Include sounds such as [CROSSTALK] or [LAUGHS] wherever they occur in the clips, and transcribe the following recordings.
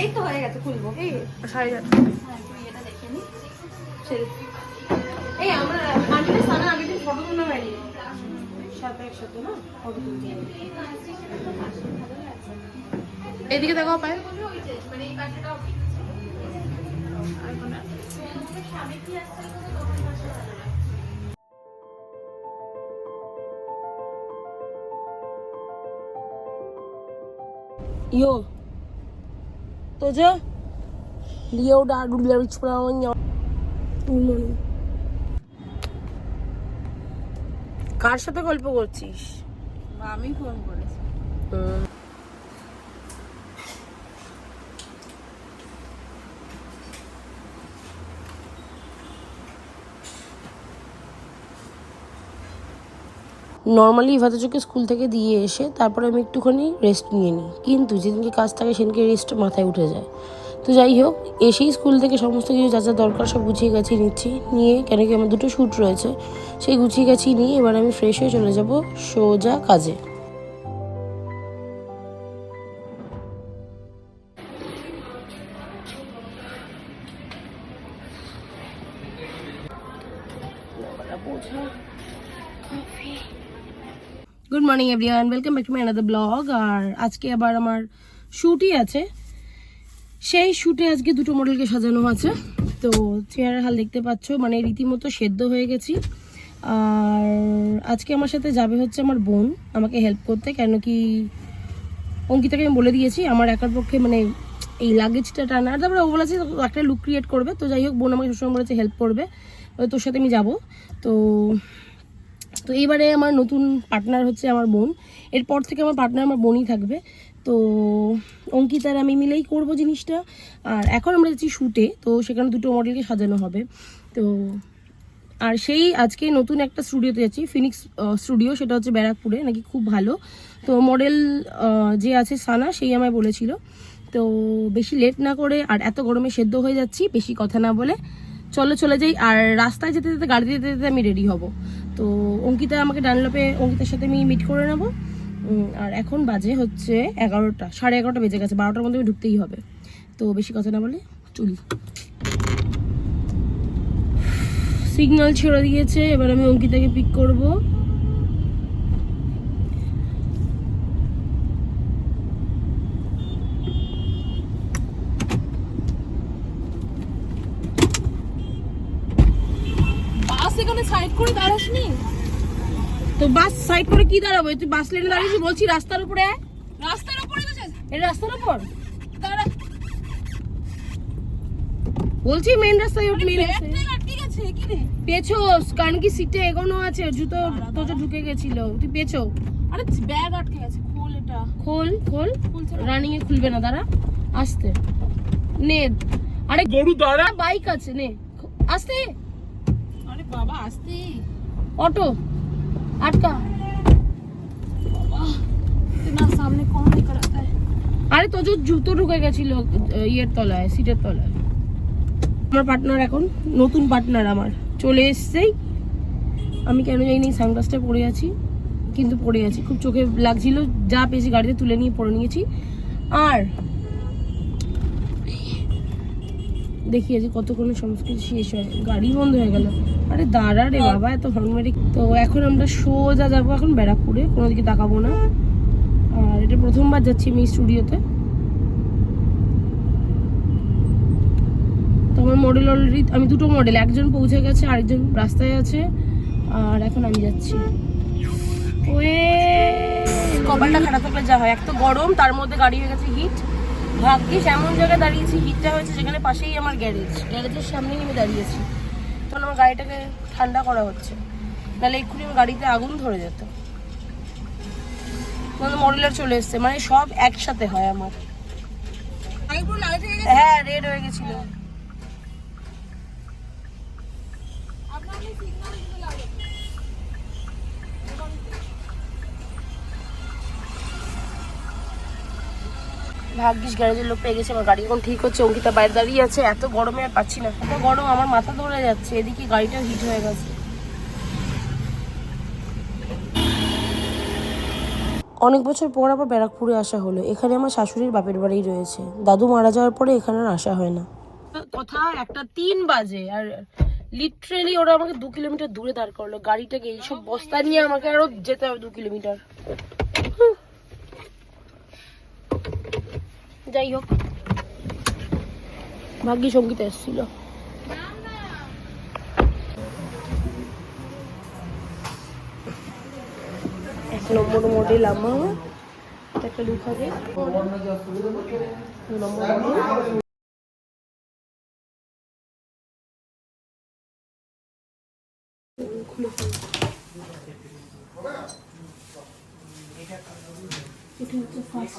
এই তো হয়ে গেছে খুলবো এই। সাড়ে চারটে। হ্যাঁ তুই এটা দেখে নি। ছেড়ে এই আমরা আন্টির সানা আগের দিন ফটো সাথে একসাথে না? ফটো তুলতে এদিকে দেখো পায়ে। মানে এই? Liêu đã đủ liêu cho nó nhỏ. কার সাথে গল্প করছিস? আমি ফোন করেছি। নর্মালি ইভাতাচুকে স্কুল থেকে দিয়ে এসে তারপরে আমি একটুখানি রেস্ট নিয়ে নিই। কিন্তু যেদিনকে কাজ থাকে সেদিনকে রেস্ট মাথায় উঠে যায়। তো যাই হোক, এসেই স্কুল থেকে সমস্ত কিছু যা যা দরকার সব গুছিয়ে গাছিয়ে নিচ্ছি। নিয়ে কেন কি আমার দুটো শ্যুট রয়েছে, সেই গুছিয়ে গাছিয়ে নিয়ে এবার আমি ফ্রেশ হয়ে চলে যাব সোজা কাজে। Morning everyone welcome back to my another blog আর আজকে আবার আমার শ্যুটই আছে। সেই শ্যুটে আজকে দুটো মডেলকে সাজানো আছে। তো চেয়ারের হাল দেখতে পাচ্ছ মানে রীতিমতো সেদ্ধ হয়ে গেছি। আর আজকে আমার সাথে যাবে হচ্ছে আমার বোন, আমাকে হেল্প করতে কেন কি অঙ্কিতাকে আমি বলে দিয়েছি, আমার একার পক্ষে মানে এই লাগেজটা টানা। আর তারপরে ও বলেছে, একটা লুক ক্রিয়েট করবে। তো যাই হোক, বোন আমাকে সবসময় বলেছে হেল্প করবে। তোর সাথে আমি যাব। তো তো এইবারে আমার নতুন পার্টনার হচ্ছে আমার বোন। এরপর থেকে আমার পার্টনার আমার বোনই থাকবে। তো অঙ্কিতার আমি মিলেই করব জিনিসটা। আর এখন আমরা যাচ্ছি শ্যুটে তো সেখানে দুটো মডেলকে সাজানো হবে। তো আর সেই আজকে নতুন একটা স্টুডিওতে যাচ্ছি ফিনিক্স স্টুডিও সেটা হচ্ছে ব্যারাকপুরে, নাকি খুব ভালো। তো মডেল যে আছে সানা, সেই আমায় বলেছিল। তো বেশি লেট না করে আর এত গরমে সেদ্ধ হয়ে যাচ্ছি, বেশি কথা না বলে। চলো চলে যাই, আর রাস্তায় যেতে যেতে, গাড়িতে যেতে যেতে আমি রেডি হব। তো অঙ্কিতা আমাকে ডানলপে, অঙ্কিতার সাথে আমি মিট করে নেব। আর এখন বাজে হচ্ছে এগারোটা, সাড়ে এগারোটা বেজে গেছে, বারোটার মধ্যে ঢুকতেই হবে। তো বেশি কথা না বলে চলি। সিগনাল ছেড়ে দিয়েছে, এবার আমি অঙ্কিতাকে পিক করব বাস এখানে সাইড দাঁড়াসনি তো বাস সাইড করে কি দাঁড়াবো? তুই বাস লেনে দাঁড়িয়েছি বলছি রাস্তার উপরে? রাস্তার উপরে তো এই রাস্তার উপর? বলছি মেন রাস্তায় মেন রে? পেছোস কারণ কি সিটে এগোনো আছে জুতো তোজো ঢুকে গেছিল। তুই পেছো আরে ব্যাগ আটকে গেছে খোল এটা। খোল খোল। রানিং এ খুলবে না দাঁড়া। আস্তে। নে। আরে গরু দাঁড়া। বাইক আছে নে। আস্তে। আরে বাবা আসতে অটো, আটকা। সামনে আরে তোর জুতো ঢুকে গেছিল ইয়ের তলায়, সিটের তলায়। আমার পার্টনার এখন, নতুন পার্টনার আমার। চলে এসছেই। আমি কেন জানি সানগ্লাসটা পরে আছি। কিন্তু পরে আছি। খুব চোখে লাগছিল, যা পেয়েছি গাড়িতে তুলে নিয়ে পরে নিয়েছি। আর দেখি আজ কতক্ষণে সমস্ত কিছু শেষ হয়। গাড়ি বন্ধ হয়ে গেল। আরে দাঁড়া রে বাবা, এত হর্ন মেরে। তো এখন আমরা সোজা যাব এখন ব্যারাকপুরে, কোনো দিকে তাকাবো না। আর এটা প্রথমবার যাচ্ছি আমি স্টুডিওতে। তো আমার মডেল অলরেডি আমি দুটো মডেল একজন পৌঁছে গেছে, আরেকজন রাস্তায় আছে। আর এখন আমি যাচ্ছি। ওয়ে! কপালটা খারাপ থাকলে যা হয়। এক তো গরম, তার মধ্যে গাড়ি হয়ে গেছে হিট ভাগ্যিস এমন জায়গায় দাঁড়িয়েছি হিটটা হয়েছে যেখানে পাশেই আমার গ্যারেজ গ্যারেজের সামনেই আমি দাঁড়িয়েছি। তখন আমার গাড়িটাকে ঠান্ডা করা হচ্ছে। নাহলে এক্ষুনি আমার গাড়িতে আগুন ধরে যেত। মানে মডেলার চলে এসছে মানে সব একসাথে হয় আমার। হ্যাঁ রেড হয়ে গেছিল। ভাগ্যিস গ্যারেজের লোক পেয়ে গেছে, আমার গাড়ি এখন ঠিক হচ্ছে, অঙ্কিতা বাইরে দাঁড়িয়ে আছে, এত গরমে আর পাচ্ছি না। এত গরম, আমার মাথা ধরে যাচ্ছে, এদিকে গাড়িটা হিট হয়ে গেছে। অনেক বছর পর আবার ব্যারাকপুরে আসা হলো, এখানে আমার শাশুড়ির বাপের বাড়ি রয়েছে। দাদু মারা যাওয়ার পরে এখানে আর আসা হয় না। কথা একটা তিন বাজে, আর লিটারেলি ওরা আমাকে দু কিলোমিটার দূরে দাঁড় করল, গাড়িটাকে এইসব বস্তা নিয়ে আমাকে আরও যেতে হবে দু কিলোমিটার। যাই হোক। ভাগ্যি সংগীত এসেছিল। একটা নম্বর এটা হচ্ছে ফার্স্ট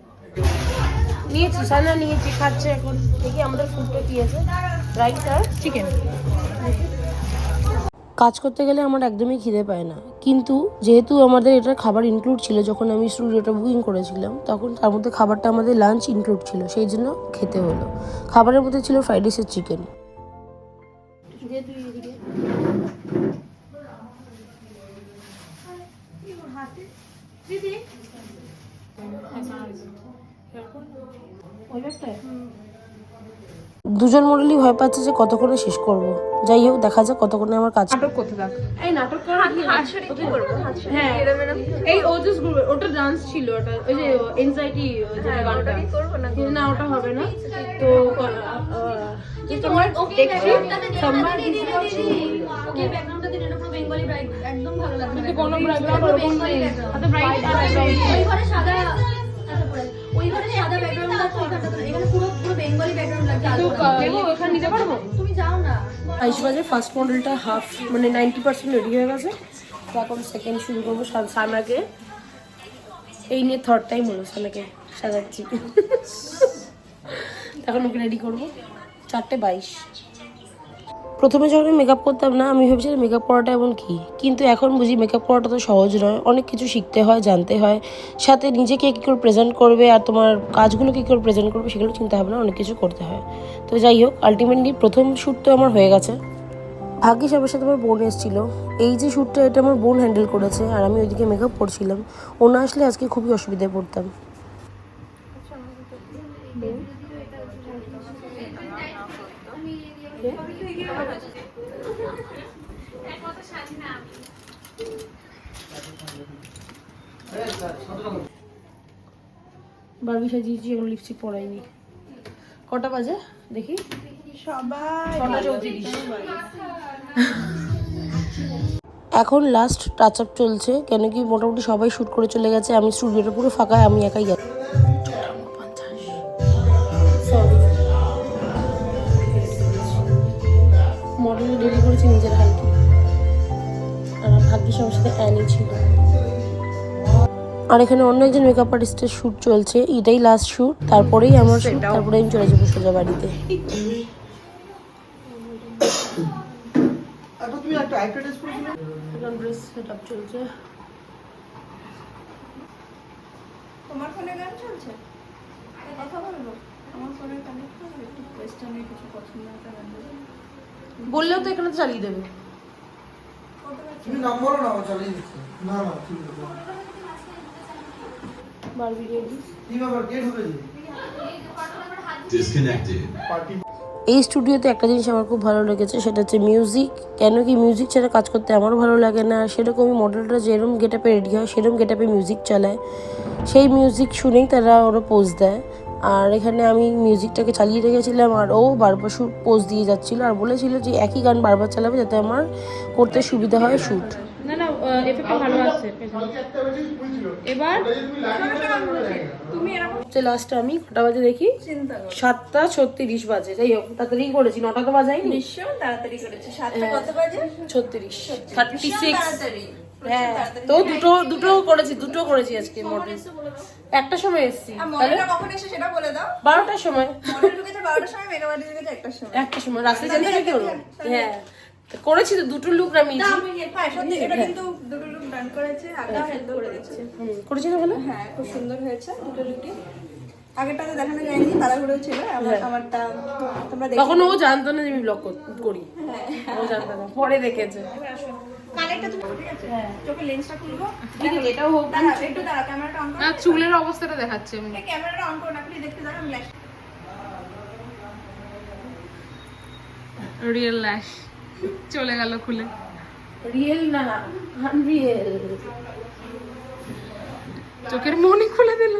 নিয়েছি সানা নিয়েছি খাচ্ছে এখন? দেখি আমাদের ফুডটা কি আছে। রাইসটা চিকেন কাজ করতে গেলে আমার একদমই খিদে পায় না। কিন্তু যেহেতু আমাদের এটা খাবার ইনক্লুড ছিল, যখন আমি স্টুডিওটা বুকিং করেছিলাম, তখন তার মধ্যে খাবারটা আমাদের লাঞ্চ ইনক্লুড ছিল, সেই জন্য খেতে হলো। খাবারের মধ্যে ছিল ফ্রাইড রাইসের চিকেন দুজন মডেলই ভয় পাচ্ছে যে কতক্ষণে শেষ করব। যাই হোক দেখা যাক কতক্ষণে আমার কাজ নাটক করতে থাক। এই নাটক করা কি করব। হ্যাঁ। এই ও জাস্ট ওটা ডান্স ছিল ওটা ওই যে এনজাইটি যে গানটা। কিন্তু না। ওটা হবে না। তো তোমার দেখছি। সম্মান কিন্তু কোনো ব্যাকগ্রাউন্ড ওরকম নেই। হাতে ব্রাইট আর ওই ঘরে সাদা আচ্ছা, পরে। ওই ঘরে সাদা ব্যাকগ্রাউন্ড আছে ওইখানটা এখানে পুরো পুরো বেঙ্গলি ব্যাকগ্রাউন্ড লাগছে। আলো করা। দেখো ওখানে নিতে পারব? তুমি যাও না। বাইশ বাজে ফার্স্ট মডেলটা হাফ মানে নাইনটি পার্সেন্ট রেডি হয়ে গেছে। তো এখন সেকেন্ড শুরু করব সানাকে। এই নিয়ে থার্ড টাইম হলো সানাকে সাজাচ্ছি। [LAUGHS] এখন ওকে রেডি করব। চারটে বাইশ। প্রথমে যখন মেকআপ করতাম না, আমি ভেবেছিলাম মেকআপ করাটা এমন কি? কিন্তু এখন বুঝি মেকআপ করাটা তো সহজ নয়। অনেক কিছু শিখতে হয়, জানতে হয়। সাথে নিজেকে কী করে প্রেজেন্ট করবে আর তোমার কাজগুলো কী করে প্রেজেন্ট করবে সেগুলো চিন্তা ভাবনা অনেক কিছু করতে হয়। তো যাই হোক আলটিমেটলি প্রথম শ্যুট তো আমার হয়ে গেছে। ভাগ্যিস আমার সাথে আমার বোন এসেছিল। এই যে শ্যুটটা এটা আমার বোন হ্যান্ডেল করেছে। আর আমি ওইদিকে মেকআপ করছিলাম। ও না আসলে আজকে খুবই অসুবিধায় পড়তাম। বারবি সাজিয়েছি এখন লিপস্টিক পরাইনি। কটা বাজে? দেখি। ছটা চৌত্রিশ। এখন লাস্ট টাচ আপ চলছে কেন কি মোটামুটি সবাই শ্যুট করে চলে গেছে আমি স্টুডিওটা পুরো ফাঁকা আমি একাই যাচ্ছি। মডেল রেডি করেছি নিজের হালকে আর ভাগ্যিস আমার সাথে অ্যানি ছিল। আর এখানে অন্য একজন মেকআপ আর্টিস্টের শ্যুট চলছে। এটাই লাস্ট শ্যুট তারপরেই আমার শ্যুট তারপরে আমি চলে যাব সোজা বাড়িতে। এখন ড্রেস সেট আপ চলছে। তোমার ফোনে গান চলছে? কথা বলব। আমার ফোনে কানেক্ট করো একটু ওয়েস্টার্নের কিছু পছন্দ একটা গান বললেও তো এখানে চালিয়ে দেবে। তুমি নম্বরও নাও চালিয়ে দিচ্ছি। না না ঠিক আছে বারবি রেডি কি ব্যাপার কে ঢুকেছে Disconnected. পার্টি এই স্টুডিওতে একটা জিনিস আমার খুব ভালো লেগেছে সেটা হচ্ছে মিউজিক কেন কি মিউজিক ছাড়া কাজ করতে আমারও ভালো লাগে না। সেরকমই মডেলটা যেরকম গেট আপে রেডি হয় সেরকম গেট আপে মিউজিক চালায়। সেই মিউজিক শুনেই তারা ওরা পোজ দেয়। আর এখানে আমি মিউজিকটাকে চালিয়ে রেখেছিলাম আর ও বারবার শুট পোজ দিয়ে যাচ্ছিল আর বলেছিল যে একই গান বারবার চালাবে যাতে আমার করতে সুবিধা হয় শ্যুট এফেক্টটা ভালো আসছে এবার? তুমি এরকম হচ্ছে লাস্ট আমি কটা বাজে দেখি? সাতটা ছত্রিশ বাজে যাই হোক তাড়াতাড়ি করেছি নটা তো বাজাইনি ভীষণ তাড়াতাড়ি করেছে। সাতটা কত বাজে? ছত্রিশ। থার্টি সিক্স হ্যাঁ তো দুটো দুটো করেছি দুটো করেছি আজকে একটা সময় এসছি আর তাহলে? মডেলটা কখন এসে সেটা বলে দাও। বারোটার সময়। একটা সময় রাস্তায় জানতে হ্যাঁ। করেছি তো দুটো লুক হ্যাঁ সত্যি? এটা কিন্তু দুটো লুক ডান করেছে আগা হেল্প করে দিচ্ছে। হুম, করেছি না ভালো? হ্যাঁ খুব সুন্দর হয়েছে দুটো লুকই আগেরটাতে দেখানো যায়নি তাড়াহুড়ো ছিল আমার আমারটা তোমরা দেখো। তখন ও জানতো না যে আমি ব্লগ করি ও জানতো না পরে দেখেছে। কানেরটা তুমি ঠিক আছে? চোখের লেন্সটা খুলবো? ঠিক আছে এটাও হোক। দাঁড়া একটু দাঁড়া ক্যামেরাটা অন করো। না চুলের অবস্থাটা দেখাচ্ছে আমি। ক্যামেরাটা অন করো না দেখতে দাঁড়া আমি লাইট রিয়েল ল্যাশ চলে গেল খুলে। রিয়েল না আনরিয়েল চোখের মনি খুলে দিল।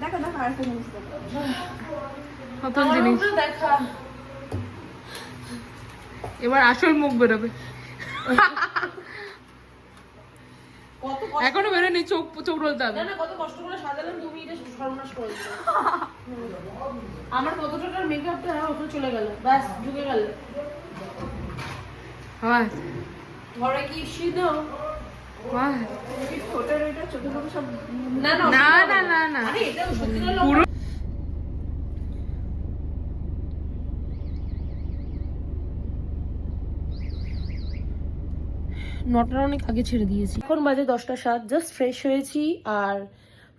দেখো দেখো আরেকটা জিনিস দেখো। দেখা। এবার আসল মুখ বেরোবে। [LAUGHS] এখনও বেরোয়নি চোখ চোখ রোলতে হবে। না না কত কষ্ট করে সাজালাম তুমি এটা সর্বনাশ করে [LAUGHS] আমার কত টাকার মেকআপটা ওখানে চলে গেল। ব্যাস ঢুকে গেল। হ্যাঁ। ঘরে কি শীত হয় ঠোঁটের ওইটা চোখে মুখে সব না না না না না আরে এটা সত্যি না পুরো নটার অনেক আগে ছেড়ে দিয়েছি। এখন বাজে দশটা সাত জাস্ট ফ্রেশ হয়েছি আর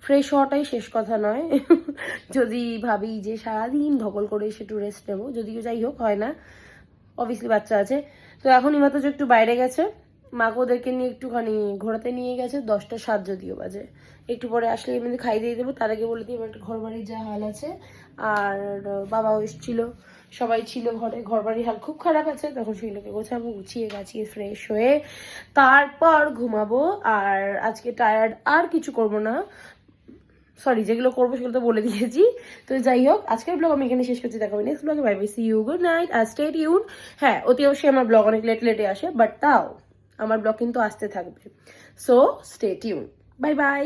ফ্রেশ হওয়াটাই শেষ কথা নয়। [LAUGHS] যদি ভাবি যে সারাদিন ধকল করে এসে একটু রেস্ট নেব, যদিও যাই হোক, হয় না। অবভিয়াসলি বাচ্চা আছে। তো এখন ইমাতো একটু বাইরে গেছে। মাকে ওদেরকে নিয়ে একটুখানি ঘোরাতে নিয়ে গেছে, দশটা সাত যদিও বাজে। একটু পরে আসলে এমনি খাই দিয়ে দেবো। তার আগে বলে দিই, আমার একটা ঘর বাড়ির যা হাল আছে। আর বাবাও এসেছিল। সবাই ছিল ঘরে ঘর বাড়ির হাল খুব খারাপ আছে, তখন সেগুলোকে গোছাবো, গুছিয়ে গাছিয়ে ফ্রেশ হয়ে তারপর ঘুমাবো। আর আজকে টায়ার্ড আর কিছু করব না। সরি যেগুলো করব সেগুলো তো বলে দিয়েছি। তো যাই হোক, আজকের ব্লগ আমি এখানে শেষ করছি দেখাবো নেক্সট ব্লগে bye bye see you good night R stay ইউন হ্যাঁ অতি অবশ্যই আমার ব্লগ অনেক লেট লেটে আসে বাট তাও আমার ব্লগ কিন্তু আসতে থাকবে। সো স্টে ইউন বাই বাই